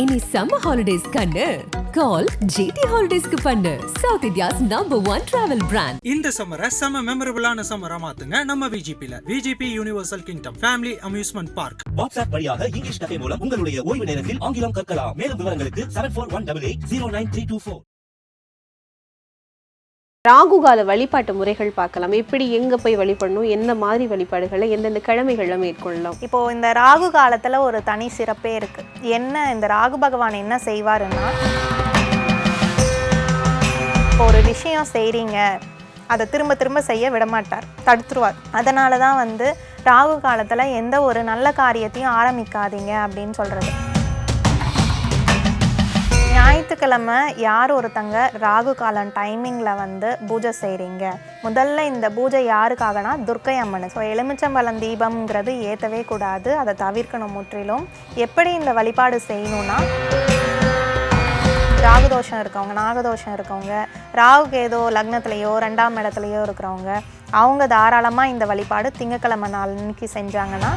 இனி summer holidays கண்ணு. கால் GT ஹாலிடேஸ்க்கு பண்ணு. South India's number one travel brand இந்த சம்மரை செம்ம மெமரபிளான சம்மரா மாத்துங்க நம்ம விஜிபில VGP universal kingdom family amusement park WhatsApp வழியாக இங்கிலீஷ் கஃபே மூலம் உங்களுடைய ஓய்வு நேரத்தில் ஆங்கிலம் கற்கலாம். மேலும் விவரங்களுக்கு seven four one double eight zero nine three two four ராகுகால வழிபாட்டு முறைகள் பார்க்கலாம். எப்படி எங்க போய் வழிபடணும்? எந்த மாதிரி வழிபாடுகளை எந்தெந்த கிழமைகள்ல மேற்கொள்ளலாம்? இப்போ இந்த ராகு காலத்துல ஒரு தனி சிறப்பே இருக்கு. என்ன இந்த ராகு பகவான் என்ன செய்வாருன்னா இப்போ ஒரு விஷயம் செய்றீங்க அதை திரும்ப திரும்ப செய்ய விட மாட்டார் தடுத்துருவார். அதனால தான் வந்து ராகு காலத்துல எந்த ஒரு நல்ல காரியத்தையும் ஆரம்பிக்காதீங்க அப்படின்னு சொல்றது. ஞாயிற்றுக்கிழமை யார் ஒருத்தங்க ராகு காலம் டைமிங்கில் வந்து பூஜை செய்கிறீங்க முதல்ல இந்த பூஜை யாருக்காகனா துர்க்கை அம்மன். ஸோ எலுமிச்சம்பழம் தீபம்ங்கிறது ஏற்றவே கூடாது. அதை தவிர்க்கணும் முற்றிலும். எப்படி இந்த வழிபாடு செய்யணும்னா ராகுதோஷம் இருக்கவங்க நாகதோஷம் இருக்கவங்க ராகுக்கு ஏதோ லக்னத்துலேயோ ரெண்டாம் இடத்துலையோ இருக்கிறவங்க அவங்க தாராளமாக இந்த வழிபாடு திங்கக்கிழமை நாள் செஞ்சாங்கன்னா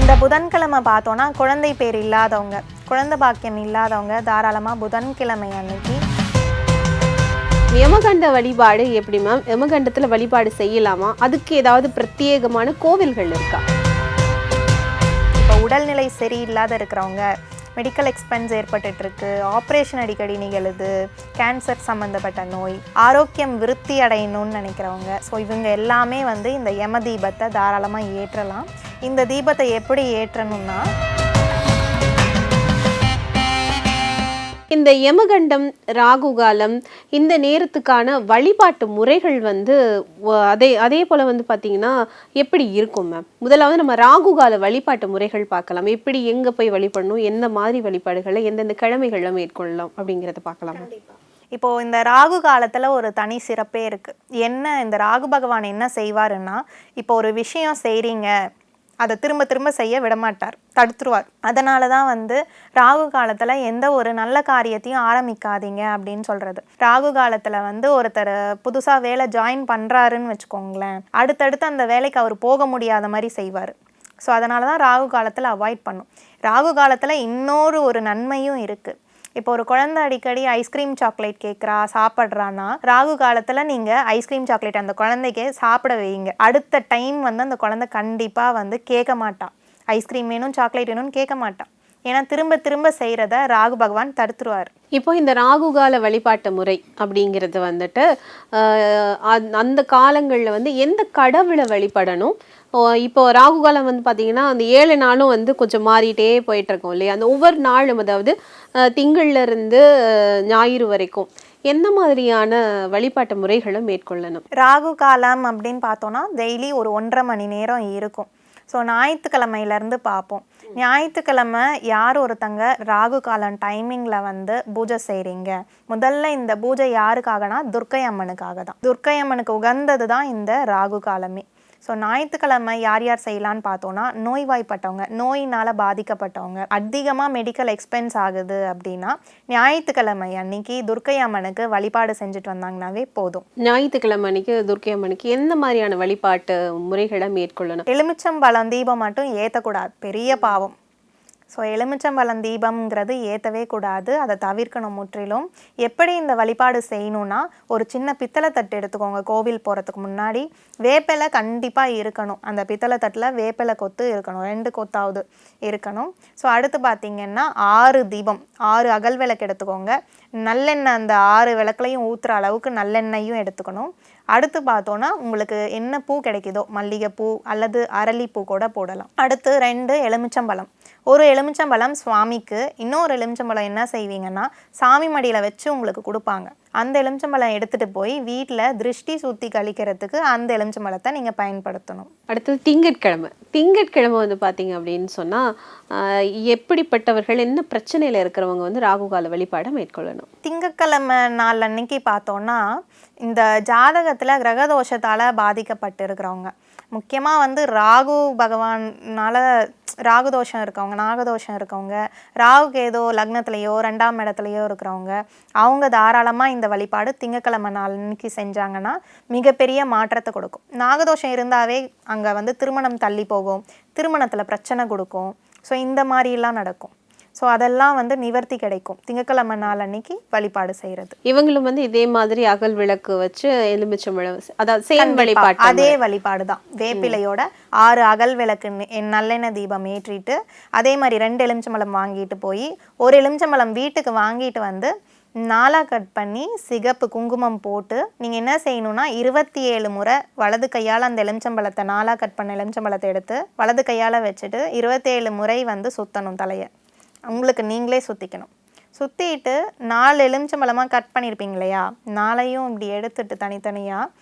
இந்த புதன்கிழமை பார்த்தோன்னா குழந்தை பேர் இல்லாதவங்க குழந்தை பாக்கியம் இல்லாதவங்க தாராளமாக புதன்கிழமை அன்னைக்கு யமகண்ட வழிபாடு எப்படி மேம் யமகண்டத்துல வழிபாடு செய்யலாமா? அதுக்கு ஏதாவது பிரத்யேகமான கோவில்கள் இருக்கா? இப்போ உடல்நிலை சரியில்லாத இருக்கிறவங்க மெடிக்கல் எக்ஸ்பென்ஸ் ஏற்பட்டுட்டு இருக்கு ஆப்ரேஷன் அடிக்கடி நிகழுது கேன்சர் சம்மந்தப்பட்ட நோய் ஆரோக்கியம் விருத்தி அடையணும்னு நினைக்கிறவங்க ஸோ இவங்க எல்லாமே வந்து இந்த யம தீபத்தை தாராளமாக ஏற்றலாம். இந்த தீபத்தை எப்படி ஏற்றணும்னா இந்த யமகண்டம் ராகுகாலம் இந்த நேரத்துக்கான வழிபாட்டு முறைகள் வந்து அதே அதே போல் வந்து பார்த்தீங்கன்னா எப்படி இருக்கும் மேம் முதலாவது நம்ம ராகுகால வழிபாட்டு முறைகள் பார்க்கலாம். எப்படி எங்கே போய் வழிபடணும்? எந்த மாதிரி வழிபாடுகளை எந்தெந்த கிழமைகளில் மேற்கொள்ளலாம் அப்படிங்கிறத பார்க்கலாம். இப்போ இந்த ராகு காலத்துல ஒரு தனி சிறப்பே இருக்கு. என்ன இந்த ராகு பகவான் என்ன செய்வாருன்னா இப்போ ஒரு விஷயம் செய்றீங்க அதை திரும்ப திரும்ப செய்ய விட மாட்டார் தடுத்துருவார். அதனால தான் வந்து ராகு காலத்தில் எந்த ஒரு நல்ல காரியத்தையும் ஆரம்பிக்காதீங்க அப்படின்னு சொல்கிறது ராகு காலத்தில் வந்து ஒருத்தர் புதுசாக வேலை ஜாயின் பண்ணுறாருன்னு வச்சுக்கோங்களேன் அடுத்தடுத்து அந்த வேலைக்கு அவர் போக முடியாத மாதிரி செய்வார். ஸோ அதனால தான் ராகு காலத்தில் அவாய்ட் பண்ணும். ராகு காலத்தில் இன்னொரு ஒரு நன்மையும் இருக்குது இப்போ ஒரு குழந்தை அடிக்கடி ஐஸ்கிரீம் சாக்லேட் கேட்குறா சாப்பிட்றான்னா ராகு காலத்தில் நீங்கள் ஐஸ்கிரீம் சாக்லேட் அந்த குழந்தைக்கு சாப்பிட வைங்க அடுத்த டைம் வந்து அந்த குழந்தை கண்டிப்பாக வந்து கேட்க மாட்டான் ஐஸ்கிரீம் வேணும் சாக்லேட் வேணும்னு கேட்க மாட்டான் ஏன்னா திரும்ப திரும்ப செய்கிறத ராகு பகவான் தடுத்துருவார். இப்போ இந்த ராகுகால வழிபாட்டு முறை அப்படிங்கிறது வந்துட்டு அந்த காலங்களில் வந்து எந்த கடவுளை வழிபடணும்? இப்போ ராகு காலம் வந்து பார்த்தீங்கன்னா அந்த ஏழு நாளும் வந்து கொஞ்சம் மாறிட்டே போயிட்டுருக்கோம் இல்லையா? அந்த ஒவ்வொரு நாளும் அதாவது திங்கள்லேருந்து ஞாயிறு வரைக்கும் எந்த மாதிரியான வழிபாட்டு முறைகளை மேற்கொள்ளணும்? ராகு காலம் அப்படின்னு பார்த்தோன்னா டெய்லி ஒரு ஒன்றரை மணி நேரம் இருக்கும். ஸோ ஞாயிற்றுக்கிழமையிலேருந்து பார்ப்போம். ஞாயிற்றுக்கிழமை யார் ஒருத்தங்க ராகு காலம் டைமிங்கில் வந்து பூஜை செய்கிறீங்க முதல்ல இந்த பூஜை யாருக்காகனா துர்க்கை அம்மனுக்காக தான். துர்க்கை அம்மனுக்கு உகந்தது தான் இந்த ராகு காலமே. ஸோ ஞாயிற்றுக்கிழமை யார் யார் செய்யலான்னு பார்த்தோன்னா நோய்வாய்ப்பட்டவங்க நோயினால் பாதிக்கப்பட்டவங்க. அதிகமாக மெடிக்கல் எக்ஸ்பென்ஸ் ஆகுது அப்படின்னா ஞாயிற்றுக்கிழமை அன்னைக்கு துர்க்கை அம்மனுக்கு வழிபாடு செஞ்சுட்டு வந்தாங்கனாவே போதும். ஞாயிற்றுக்கிழமை அன்னைக்கு துர்க்கை அம்மனுக்கு எந்த மாதிரியான வழிபாட்டு முறைகளை மேற்கொள்ளணும்? எலுமிச்சம்பழம் தீபம் மட்டும் ஏற்றக்கூடாது பெரிய பாவம். ஸோ எலுமிச்சம்பழம் தீபம்ங்கிறது ஏற்றவே கூடாது. அதை தவிர்க்கணும் முற்றிலும். எப்படி இந்த வழிபாடு செய்யணும்னா ஒரு சின்ன பித்தளை தட்டு எடுத்துக்கோங்க கோவில் போகிறதுக்கு முன்னாடி. வேப்பிலை கண்டிப்பாக இருக்கணும். அந்த பித்தளை தட்டில் வேப்பிலை கொத்து இருக்கணும். ரெண்டு கொத்தாவது இருக்கணும். ஸோ அடுத்து பார்த்திங்கன்னா ஆறு தீபம். ஆறு அகல் விளக்கு எடுத்துக்கோங்க. நல்லெண்ணெய் அந்த ஆறு விளக்குலையும் ஊற்றுற அளவுக்கு நல்லெண்ணெயும் எடுத்துக்கணும். அடுத்து பார்த்தோன்னா உங்களுக்கு என்ன பூ கிடைக்குதோ மல்லிகைப்பூ அல்லது அரளிப்பூ கூட போடலாம். அடுத்து ரெண்டு எலுமிச்சம்பழம் ஒரு எலுமிச்சம்பழம் சுவாமிக்கு இன்னொரு எலுமிச்சம்பழம் என்ன செய்வீங்கன்னா சாமி மடியில் வச்சு உங்களுக்கு கொடுப்பாங்க. அந்த எலுமிச்சம்பழம் எடுத்துகிட்டு போய் வீட்டில் திருஷ்டி சுற்றி கழிக்கிறதுக்கு அந்த எலுமிச்சம்பழத்தை நீங்கள் பயன்படுத்தணும். அடுத்தது திங்கட்கிழமை. திங்கட்கிழமை வந்து பார்த்தீங்க அப்படின்னு சொன்னால் எப்படிப்பட்டவர்கள் என்ன பிரச்சனையில் இருக்கிறவங்க வந்து ராகுகால வழிபாடை மேற்கொள்ளணும். திங்கட்கிழமை நாள் அன்னைக்கு பார்த்தோன்னா இந்த ஜாதகத்தில் கிரகதோஷத்தால் பாதிக்கப்பட்டு இருக்கிறவங்க முக்கியமாக வந்து ராகு பகவானால் ராகு தோஷம் இருக்கவங்க நாகதோஷம் இருக்கவங்க ராகுக்கு ஏதோ லக்னத்துலேயோ ரெண்டாம் இடத்துலையோ இருக்கிறவங்க அவங்க தாராளமாக இந்த வழிபாடு திங்கக்கிழமை நாள் அன்னைக்கு செஞ்சாங்கன்னா மிகப்பெரிய மாற்றத்தை கொடுக்கும். நாகதோஷம் இருந்தாவே அங்கே வந்து திருமணம் தள்ளி போகும் திருமணத்தில் பிரச்சனை கொடுக்கும். ஸோ இந்த மாதிரிலாம் நடக்கும். ஸோ அதெல்லாம் வந்து நிவர்த்தி கிடைக்கும். திங்கக்கிழமை நாள் அன்னைக்கு வழிபாடு செய்கிறது இவங்களும் வந்து இதே மாதிரி அகல் விளக்கு வச்சு எலுமிச்சம்பழம் அதாவது சேம். வழிபாட்டு அதே வழிபாடு தான் வேப்பிலையோட ஆறு அகல் விளக்கு நல்லெண்ணெய் தீபம் ஏற்றிட்டு அதே மாதிரி ரெண்டு எலுமிச்சம்பழம் வாங்கிட்டு போய் ஒரு எலுமிச்சம்பழம் வீட்டுக்கு வாங்கிட்டு வந்து நாலா கட் பண்ணி சிகப்பு குங்குமம் போட்டு நீங்கள் என்ன செய்யணும்னா இருபத்தி ஏழு முறை வலது கையால் அந்த எலுமிச்சம்பழத்தை நாலா கட் பண்ண எலுமிச்சம்பழத்தை எடுத்து வலது கையால் வச்சுட்டு இருபத்தேழு முறை வந்து சுற்றணும் தலையை. உங்களுக்கு நீங்களே சுற்றிக்கணும் சுற்றிட்டு நாலு எலுமிச்சம்பழமாக கட் பண்ணியிருப்பீங்க இல்லையா? நாளையும் இப்படி எடுத்துட்டு தனித்தனியாக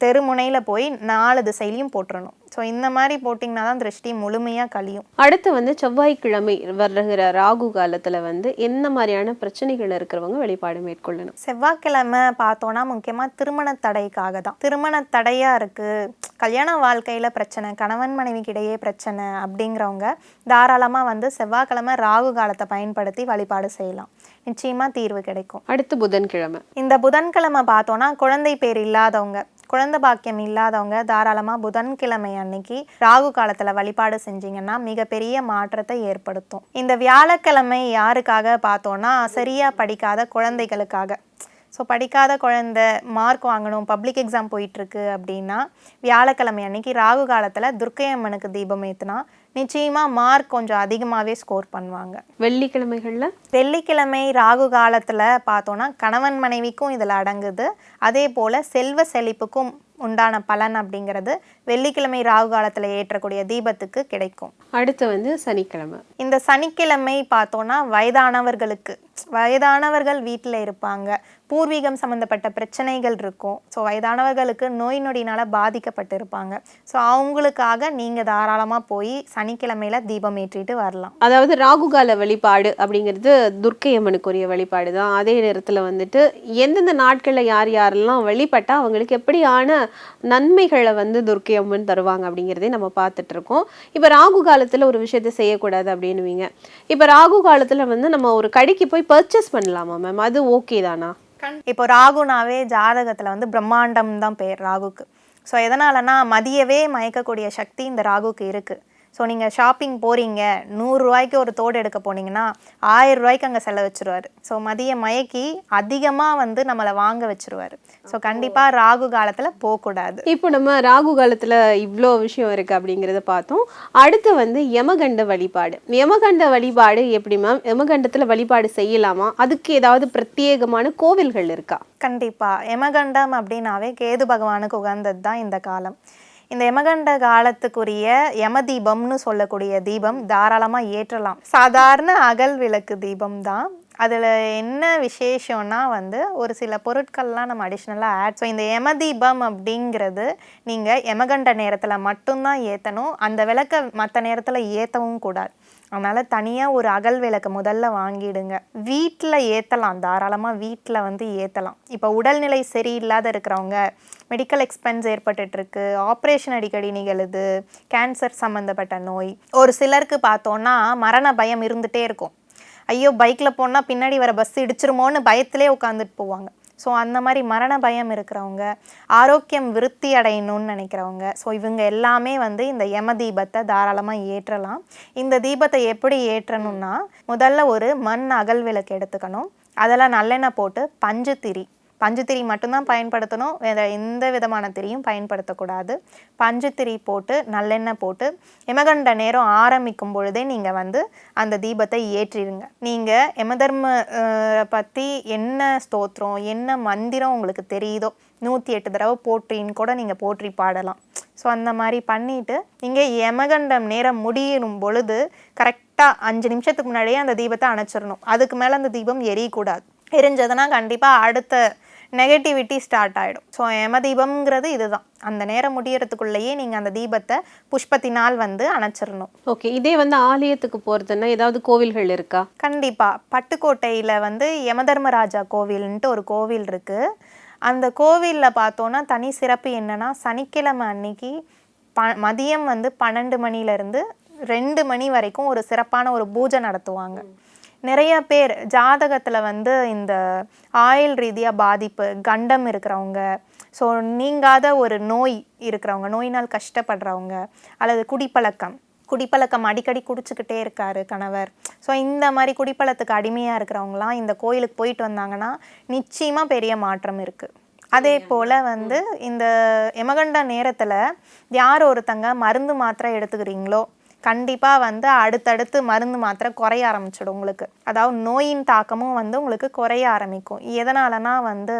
தெருமுனையில் போய் நாலு திசையிலையும் போட்டுறணும். ஸோ இந்த மாதிரி போட்டிங்கன்னா தான் திருஷ்டி முழுமையாக கழியும். அடுத்து வந்து செவ்வாய்க்கிழமை வருகிற ராகு காலத்துல வந்து என்ன மாதிரியான பிரச்சனைகள் இருக்கிறவங்க வழிபாடு மேற்கொள்ளணும். செவ்வாய்க்கிழமை பார்த்தோன்னா முக்கியமாக திருமண தடைக்காக தான். திருமண தடையாக இருக்குது கல்யாண வாழ்க்கையில் பிரச்சனை கணவன் மனைவிக்கு இடையே பிரச்சனை அப்படிங்கிறவங்க தாராளமாக வந்து செவ்வாய்க்கிழமை ராகு காலத்தை பயன்படுத்தி வழிபாடு செய்யலாம். நிச்சயமாக தீர்வு கிடைக்கும். அடுத்து புதன்கிழமை. இந்த புதன்கிழமை பார்த்தோன்னா குழந்தை பேர் இல்லாதவங்க குழந்தை பாக்கியம் இல்லாதவங்க தாராளமாக புதன்கிழமை அன்னைக்கு ராகு காலத்தில் வழிபாடு செஞ்சீங்கன்னா மிகப்பெரிய மாற்றத்தை ஏற்படுத்தும். இந்த வியாழக்கிழமை யாருக்காக பார்த்தோன்னா சரியாக படிக்காத குழந்தைகளுக்காக. ஸோ படிக்காத குழந்தை மார்க் வாங்கணும் பப்ளிக் எக்ஸாம் போயிட்டுருக்கு அப்படின்னா வியாழக்கிழமை அன்னைக்கு ராகு காலத்தில் துர்க்கை அம்மனுக்கு தீபம் ஏற்றுனா நிச்சயமாக மார்க் கொஞ்சம் அதிகமாகவே ஸ்கோர் பண்ணுவாங்க. வெள்ளிக்கிழமைகள்ல? வெள்ளிக்கிழமை ராகு காலத்தில் பார்த்தோன்னா கணவன் மனைவிக்கும் இதில் அடங்குது. அதே போல் செல்வ செழிப்புக்கும் உண்டான பலன் அப்படிங்கிறது வெள்ளிக்கிழமை ராகு காலத்தில் ஏற்றக்கூடிய தீபத்துக்கு கிடைக்கும். அடுத்து வந்து சனிக்கிழமை. இந்த சனிக்கிழமை பார்த்தோன்னா வயதானவர்களுக்கு வயதானவர்கள் வீட்டில் இருப்பாங்க. பூர்வீகம் சம்மந்தப்பட்ட பிரச்சனைகள் இருக்கும். ஸோ வயதானவர்களுக்கு நோய் நொடினால் பாதிக்கப்பட்டு இருப்பாங்க ஸோ அவங்களுக்காக நீங்கள் தாராளமாக போய் சனிக்கிழமையில் தீபம் ஏற்றிட்டு வரலாம். அதாவது ராகுகால வழிபாடு அப்படிங்கிறது துர்க்கை அம்மனுக்குரிய வழிபாடு தான். அதே நேரத்தில் வந்துட்டு எந்தெந்த நாட்களில் யார் யாரெல்லாம் வழிபட்டா அவங்களுக்கு எப்படியான நன்மைகளை வந்து துர்க்கை அம்மன் தருவாங்க அப்படிங்கிறதே நம்ம பார்த்துட்டு இருக்கோம். இப்போ ராகு காலத்தில் ஒரு விஷயத்தை செய்யக்கூடாது அப்படின்னுவீங்க. இப்போ ராகு காலத்தில் வந்து நம்ம ஒரு கடைக்கு போய் பர்ச்சேஸ் பண்ணலாமா மேம் அது ஓகே தானா? இப்போ ராகுனாவே ஜாதகத்தில் வந்து பிரம்மாண்டம் தான் பேர் ராகுக்கு. ஸோ எதனாலனா மதியவே மயக்கக்கூடிய சக்தி இந்த ராகுக்கு இருக்குது ஸோ நீங்கள் ஷாப்பிங் போகிறீங்க நூறுரூவாய்க்கு ஒரு தோடு எடுக்க போனீங்கன்னா ஆயிரம் ரூபாய்க்கு அங்கே செலவு வச்சிருவாரு. ஸோ மதிய மயக்கி அதிகமாக வந்து நம்மளை வாங்க வச்சிருவாரு. ஸோ கண்டிப்பாக ராகு காலத்தில் போகக்கூடாது. இப்போ நம்ம ராகு காலத்துல இவ்வளோ விஷயம் இருக்கு அப்படிங்கிறத பார்த்தோம். அடுத்து வந்து யமகண்ட வழிபாடு. யமகண்ட வழிபாடு எப்படி மேம் யமகண்டத்துல வழிபாடு செய்யலாமா? அதுக்கு ஏதாவது பிரத்யேகமான கோவில்கள் இருக்கா? கண்டிப்பாக யமகண்டம் அப்படின்னாவே கேது பகவானுக்கு உகந்தது தான் இந்த காலம். இந்த யமகண்ட காலத்துக்குரிய யம தீபம்னு சொல்லக்கூடிய தீபம் தாராளமாக ஏற்றலாம். சாதாரண அகல் விளக்கு தீபம் தான். அதில் என்ன விசேஷம்னா வந்து ஒரு சில பொருட்கள்லாம் நம்ம அடிஷ்னலாக ஆட் ஸோ இந்த யமதீபம் அப்படிங்கிறது நீங்கள் யமகண்ட நேரத்தில் மட்டும்தான் ஏற்றணும் அந்த விளக்கை மற்ற நேரத்தில் ஏற்றவும் கூடாது. அதனால் தனியாக ஒரு அகல் விளக்கு முதல்ல வாங்கிடுங்க. வீட்டில் ஏற்றலாம் தாராளமாக வீட்டில் வந்து ஏற்றலாம் இப்போ உடல்நிலை சரியில்லாத இருக்கிறவங்க மெடிக்கல் எக்ஸ்பென்ஸ் ஏற்பட்டுட்ருக்கு ஆப்ரேஷன் அடிக்கடி நிகழுது கேன்சர் சம்மந்தப்பட்ட நோய். ஒரு சிலருக்கு பார்த்தோன்னா மரண பயம் இருந்துகிட்டே இருக்கும். ஐயோ பைக்கில் போனால் பின்னாடி வர பஸ் இடிச்சிருமோன்னு பயத்திலே உட்காந்துட்டு போவாங்க. ஸோ அந்த மாதிரி மரண பயம் இருக்கிறவங்க ஆரோக்கியம் விருத்தி அடையணும்னு நினைக்கிறவங்க ஸோ இவங்க எல்லாமே வந்து இந்த யம தீபத்தை தாராளமாக ஏற்றலாம். இந்த தீபத்தை எப்படி ஏற்றணும்னா முதல்ல ஒரு மண் அகல் விளக்கு எடுத்துக்கணும். அதெல்லாம் நல்லெண்ணெய் போட்டு பஞ்சு திரி. பஞ்சுத்திரி மட்டும்தான் பயன்படுத்தணும். வேற எந்த விதமான திரியும் பயன்படுத்தக்கூடாது. பஞ்சுத்திரி போட்டு நல்லெண்ணெய் போட்டு யமகண்ட நேரம் ஆரம்பிக்கும் பொழுதே நீங்கள் வந்து அந்த தீபத்தை ஏற்றிடுங்க. நீங்கள் எமதர்ம பற்றி என்ன ஸ்தோத்திரம் என்ன மந்திரம் உங்களுக்கு தெரியுதோ நூற்றி எட்டு தடவை போற்றின்னு கூட நீங்கள் போற்றி பாடலாம். ஸோ அந்த மாதிரி பண்ணிவிட்டு நீங்கள் யமகண்டம் நேரம் முடியும் பொழுது கரெக்டாக அஞ்சு நிமிஷத்துக்கு முன்னாடியே அந்த தீபத்தை அணைச்சிடணும். அதுக்கு மேலே அந்த தீபம் எரியக்கூடாது. எரிஞ்சதுன்னா கண்டிப்பாக அடுத்த நெகட்டிவிட்டி ஸ்டார்ட் ஆகிடும் ஸோ யம தீபம்ங்கிறது இதுதான். அந்த நேரம் முடியறதுக்குள்ளேயே நீங்கள் அந்த தீபத்தை புஷ்பத்தினால் வந்து அணைச்சிடணும் ஓகே இதே வந்து ஆலயத்துக்கு போறதுன்னா ஏதாவது கோவில்கள் இருக்கா? கண்டிப்பாக பட்டுக்கோட்டையில் வந்து யமதர்மராஜா கோவில்ன்ட்டு ஒரு கோவில் இருக்குது அந்த கோவிலில் பார்த்தோன்னா தனி சிறப்பு என்னன்னா சனிக்கிழமை அன்னைக்கு ப மதியம் வந்து பன்னெண்டு மணிலேருந்து ரெண்டு மணி வரைக்கும் ஒரு சிறப்பான ஒரு பூஜை நடத்துவாங்க. நிறைய பேர் ஜாதகத்தில் வந்து இந்த ஆயில் ரீதியாக பாதிப்பு கண்டம் இருக்கிறவங்க ஸோ நீங்காத ஒரு நோய் இருக்கிறவங்க நோயினால் கஷ்டப்படுறவங்க அல்லது குடிப்பழக்கம் குடிப்பழக்கம் அடிக்கடி குடிச்சுக்கிட்டே இருக்காரு கணவர். ஸோ இந்த மாதிரி குடிப்பழத்துக்கு அடிமையாக இருக்கிறவங்களாம் இந்த கோயிலுக்கு போயிட்டு வந்தாங்கன்னா நிச்சயமாக பெரிய மாற்றம் இருக்குது அதே போல் வந்து இந்த எமகண்ட நேரத்தில் யார் ஒருத்தங்க மருந்து மாத்திரை எடுத்துக்கிறீங்களோ கண்டிப்பாக வந்து அடுத்தடுத்து மருந்து மாத்திரை குறைய ஆரம்பிச்சிடும் உங்களுக்கு. அதாவது நோயின் தாக்கமும் வந்து உங்களுக்கு குறைய ஆரம்பிக்கும். எதனாலனா வந்து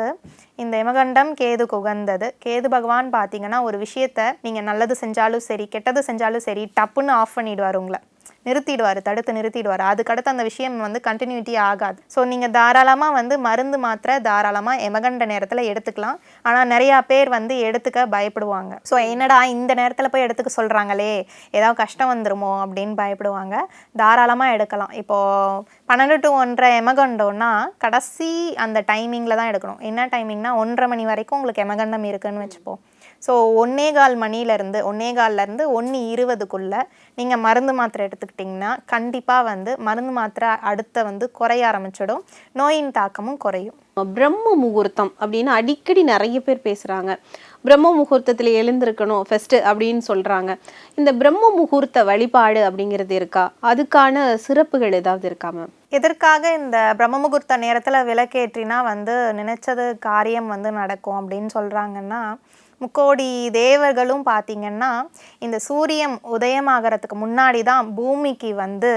இந்த இமகண்டம் கேது குகந்தது. கேது பகவான் பார்த்தீங்கன்னா ஒரு விஷயத்த நீங்கள் நல்லது செஞ்சாலும் சரி கெட்டது செஞ்சாலும் சரி டப்புன்னு ஆஃப் பண்ணிடுவார் உங்களை. நிறுத்திடுவார் தடுத்து நிறுத்திடுவார். அதுக்கடுத்து அந்த விஷயம் வந்து கண்டினியூட்டி ஆகாது. ஸோ நீங்கள் தாராளமாக வந்து மருந்து மாத்திரை தாராளமாக எமகண்ட நேரத்தில் எடுத்துக்கலாம். ஆனால் நிறையா பேர் வந்து எடுத்துக்க பயப்படுவாங்க. ஸோ என்னடா இந்த நேரத்தில் போய் எடுத்துக்க சொல்கிறாங்களே ஏதாவது கஷ்டம் வந்துருமோ? அப்படின்னு பயப்படுவாங்க. தாராளமாக எடுக்கலாம். இப்போது பன்னெண்டு டு ஒன்றரை எமகண்டோன்னா கடைசி அந்த டைமிங்கில் தான் எடுக்கணும். என்ன டைமிங்னா ஒன்றரை மணி வரைக்கும் உங்களுக்கு எமகண்டம் இருக்குன்னு வச்சுப்போம். ஸோ ஒன்னே கால் மணிலேருந்து ஒன்னே கால்லேருந்து ஒன்று இருபதுக்குள்ளே நீங்கள் மருந்து மாத்திரை எடுத்துக்கிட்டிங்கன்னா கண்டிப்பாக வந்து மருந்து மாத்திரை அடுத்த வந்து குறைய ஆரம்பிச்சிடும். நோயின் தாக்கமும் குறையும். பிரம்ம முகூர்த்தம் அப்படின்னு அடிக்கடி நிறைய பேர் பேசுறாங்க. பிரம்ம முகூர்த்தத்தில் எழுந்திருக்கணும் ஃபர்ஸ்ட் அப்படின்னு சொல்றாங்க. இந்த பிரம்ம முகூர்த்த வழிபாடு அப்படிங்கிறது இருக்கா? அதுக்கான சிறப்புகள் ஏதாவது இருக்கா மேம் எதற்காக இந்த பிரம்ம முகூர்த்த நேரத்தில் விளக்கேற்றினா வந்து நினைச்சது காரியம் வந்து நடக்கும் அப்படின்னு சொல்கிறாங்கன்னா முக்கோடி தேவர்களும் பார்த்திங்கன்னா இந்த சூரியன் உதயமாகறதுக்கு முன்னாடி தான் பூமிக்கு வந்து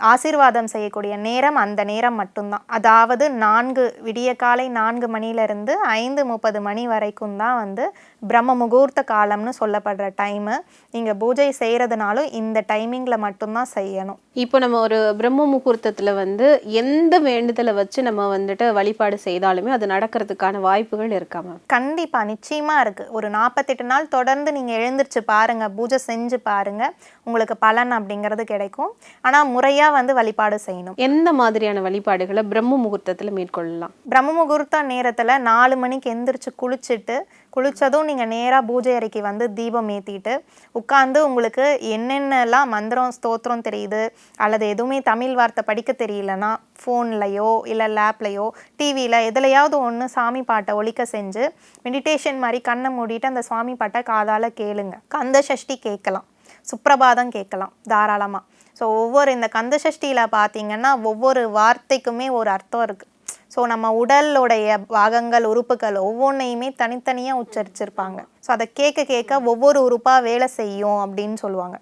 ஆசீர்வாதம் செய்யக்கூடிய நேரம் அந்த நேரம் மட்டும்தான். அதாவது நான்கு விடிய காலை நான்கு மணிலேருந்து ஐந்து முப்பது மணி வரைக்கும் தான் வந்து பிரம்ம முகூர்த்த காலம்னு சொல்லப்படுற டைமு நீங்கள் பூஜை செய்கிறதுனாலும் இந்த டைமிங்கில் மட்டும்தான் செய்யணும். இப்போ நம்ம ஒரு பிரம்ம முகூர்த்தத்துல வந்து எந்த வேண்டுதலை வச்சு நம்ம வந்துட்டு வழிபாடு செய்தாலுமே அது நடக்கிறதுக்கான வாய்ப்புகள் இருக்கா மேம் கண்டிப்பாக நிச்சயமாக இருக்குது ஒரு நாற்பத்தெட்டு நாள் தொடர்ந்து நீங்கள் எழுந்திரிச்சு பாருங்கள் பூஜை செஞ்சு பாருங்கள் உங்களுக்கு பலன் அப்படிங்கிறது கிடைக்கும். ஆனால் முறையாக வந்து வழிபாடு செய்யணும். எந்த மாதிரியான வழிபாடுகளை பிரம்ம முகூர்த்தத்துல மேற்கொள்ளலாம்? பிரம்ம முகூர்த்த நேரத்தில் நாலு மணிக்கு எந்திரிச்சு குளிச்சுட்டு குளிச்சதும் நீங்கள் நேராக பூஜை அறைக்கு வந்து தீபம் ஏற்றிட்டு உட்காந்து உங்களுக்கு என்னென்னலாம் மந்திரம் ஸ்தோத்திரம் தெரியுது? அல்லது எதுவுமே தமிழ் வார்த்தை படிக்க தெரியலனா ஃபோன்லையோ இல்லை லேப்லையோ டிவியில் எதுலையாவது ஒன்று சாமி பாட்டை ஒழிக்க செஞ்சு மெடிடேஷன் மாதிரி கண்ணை மூடிட்டு அந்த சுவாமி பாட்டை காதால் கேளுங்க. கந்த சஷ்டி கேட்கலாம். சுப்ரபாதம் கேட்கலாம் தாராளமாக ஸோ ஒவ்வொரு இந்த கந்த சஷ்டியில் பார்த்தீங்கன்னா ஒவ்வொரு வார்த்தைக்குமே ஒரு அர்த்தம் இருக்குது ஸோ நம்ம உடலுடைய பாகங்கள் உறுப்புகள் ஒவ்வொன்றையுமே தனித்தனியாக உச்சரிச்சிருப்பாங்க. ஸோ அதை கேட்க கேட்க ஒவ்வொரு உறுப்பாக வேலை செய்யும் அப்படின்னு சொல்லுவாங்க.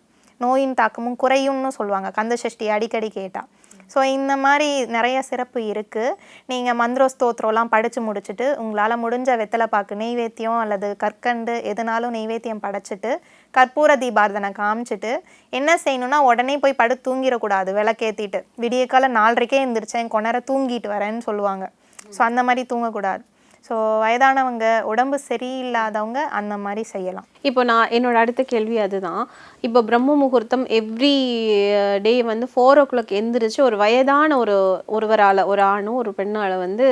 நோயின் தாக்கமும் குறையும்னு சொல்லுவாங்க. கந்த சஷ்டி அடிக்கடி கேட்டால் ஸோ இந்த மாதிரி நிறைய சிறப்பு இருக்குது நீங்கள் மந்திரோ ஸ்தோத்திரம்லாம் படித்து முடிச்சுட்டு உங்களால் முடிஞ்ச வெத்தலை பாக்கு நெய்வேத்தியம் அல்லது கற்கண்டு எதுனாலும் நெய்வேத்தியம் படைச்சிட்டு கற்பூர தீபாரதனை காமிச்சிட்டு என்ன செய்யணும்னா உடனே போய் படு தூங்கிடக்கூடாது விளக்கேற்றிட்டு விடிய காலை நாலரைக்கே எழுந்திரிச்சேன் கொணர தூங்கிட்டு வரேன்னு சொல்லுவாங்க. ஸோ அந்த மாதிரி தூங்கக்கூடாது. ஸோ வயதானவங்க உடம்பு சரியில்லாதவங்க அந்த மாதிரி செய்யலாம். இப்போ நான் என்னோட அடுத்த கேள்வி அதுதான். இப்போ பிரம்ம முகூர்த்தம் எவ்ரி டே வந்து ஃபோர் ஓ கிளாக் எந்திரிச்சு ஒரு வயதான ஒரு ஒருவரால் ஒரு ஆணும் ஒரு பெண்ணால் வந்து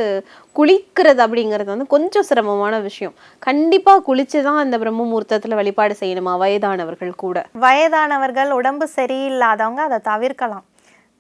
குளிக்கிறது அப்படிங்கிறது வந்து கொஞ்சம் சிரமமான விஷயம். கண்டிப்பாக குளிச்சு தான் அந்த பிரம்ம முகூர்த்தத்தில் வழிபாடு செய்யணுமா வயதானவர்கள் கூட? வயதானவர்கள் உடம்பு சரியில்லாதவங்க அதை தவிர்க்கலாம்.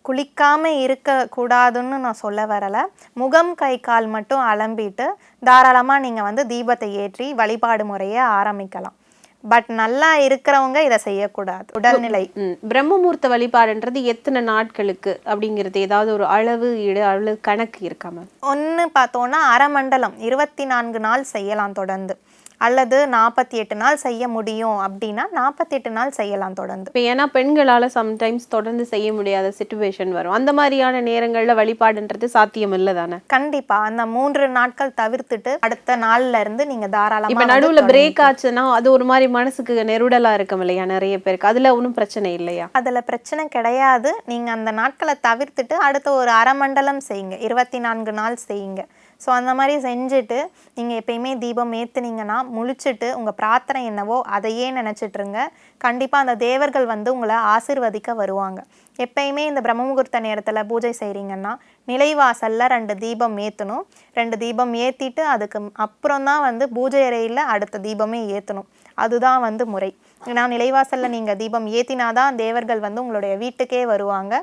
குளிக்காம இருக்க கூடாதுன்னு நான் சொல்ல வரல. முகம் கை கால் மட்டும் அலம்பிட்டு தாராளமாக நீங்கள் வந்து தீபத்தை ஏற்றி வழிபாடு முறையை ஆரம்பிக்கலாம். பட் நல்லா இருக்கிறவங்க இதை செய்யக்கூடாது. உடல்நிலை. ம், பிரம்ம முகூர்த்த வழிபாடுன்றது எத்தனை நாட்களுக்கு அப்படிங்கிறது ஏதாவது ஒரு அளவு இடு அளவு கணக்கு இருக்கா மேம்? ஒன்று பார்த்தோன்னா அரை மண்டலம் இருபத்தி நான்கு நாள் செய்யலாம் தொடர்ந்து. அல்லது நாற்பத்தி எட்டு நாள் செய்ய முடியும் அப்படின்னா நாற்பத்தி எட்டு நாள் செய்யலாம் தொடர்ந்து. இப்போ ஏன்னா பெண்களால் சம்டைம்ஸ் தொடர்ந்து செய்ய முடியாத சுச்சுவேஷன் வரும். அந்த மாதிரியான நேரங்களில் வழிபாடுன்றது சாத்தியம் இல்லை தானே? கண்டிப்பா. அந்த மூன்று நாட்கள் தவிர்த்துட்டு அடுத்த நாள்ல இருந்து நீங்க தாராளமா இப்போ நடுவுல பிரேக். ஆச்சுன்னா அது ஒரு மாதிரி மனசுக்கு நெருடலா இருக்கும் இல்லையா? நிறைய பேருக்கு. அதுல ஒன்றும் பிரச்சனை இல்லையா? அதுல பிரச்சனை கிடையாது. நீங்க அந்த நாட்களை தவிர்த்துட்டு அடுத்த ஒரு அரை மண்டலம் செய்யுங்க. இருபத்தி நான்கு நாள் செய்யுங்க. ஸோ அந்த மாதிரி செஞ்சுட்டு நீங்கள் எப்பயுமே தீபம் ஏற்றுனீங்கன்னா முழிச்சிட்டு உங்கள் பிரார்த்தனை என்னவோ அதையே நினச்சிட்ருங்க கண்டிப்பாக அந்த தேவர்கள் வந்து உங்களை ஆசிர்வதிக்க வருவாங்க. எப்பயுமே இந்த பிரம்மமுகூர்த்த நேரத்தில் பூஜை செய்கிறீங்கன்னா நிலைவாசலில் ரெண்டு தீபம் ஏற்றணும் ரெண்டு தீபம் ஏற்றிட்டு அதுக்கு அப்புறம் தான் வந்து பூஜை அறையில் அடுத்த தீபமே ஏற்றணும் அதுதான் வந்து முறை. ஏன்னா நிலைவாசலில் நீங்கள் தீபம் ஏற்றினாதான் தேவர்கள் வந்து உங்களுடைய வீட்டுக்கே வருவாங்க.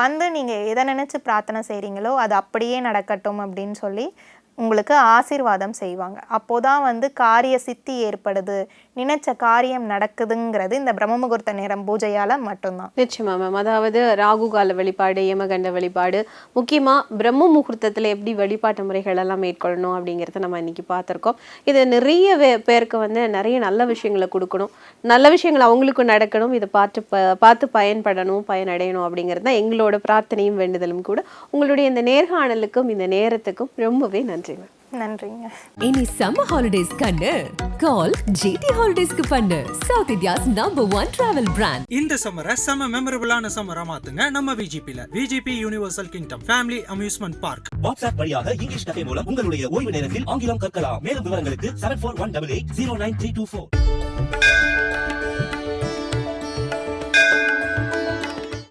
வந்து நீங்கள் எதை நினச்சி பிரார்த்தனை செய்கிறீங்களோ அது அப்படியே நடக்கட்டும் அப்படின்னு சொல்லி உங்களுக்கு ஆசீர்வாதம் செய்வாங்க. அப்போதான் வந்து காரிய சித்தி ஏற்படுது. நினைச்ச காரியம் நடக்குதுங்கிறது இந்த பிரம்ம முகூர்த்த நேரம் பூஜையால மட்டும்தான். நிச்சயமா மேம் அதாவது ராகு கால வழிபாடு யமகண்ட வழிபாடு முக்கியமா பிரம்ம முகூர்த்தத்துல எப்படி வழிபாட்டு முறைகள் எல்லாம் மேற்கொள்ளணும் அப்படிங்கிறத நம்ம இன்னைக்கு பார்த்துருக்கோம். இது நிறைய பேருக்கு வந்து நிறைய நல்ல விஷயங்களை கொடுக்கணும். நல்ல விஷயங்கள் அவங்களுக்கும் நடக்கணும். இதை பார்த்து ப பார்த்து பயன்படணும் பயனடையணும் அப்படிங்கிறது தான் எங்களோட பிரார்த்தனையும் வேண்டுதலும் கூட. உங்களுடைய இந்த நேர்காணலுக்கும் இந்த நேரத்துக்கும் ரொம்பவே நன்றி. மேம் நன்றிங்க. இனி சம்மர் ஹாலிடேஸ் கண்ணு. கால் ஜிடி ஹாலிடேஸ்க்கு பண்ணு. South India's number one travel brand இந்த சம்மரை செம மெமரபிளான சம்மரா மாத்துங்க நம்ம விஜிபில VGP universal kingdom family amusement park WhatsApp வழியாக இங்கிலீஷ் கதை மூலம் உங்களுடைய ஓய்வு நேரத்தில் ஆங்கிலம் கற்கலாம். மேலும் விவரங்களுக்கு seven four one double eight zero nine three two four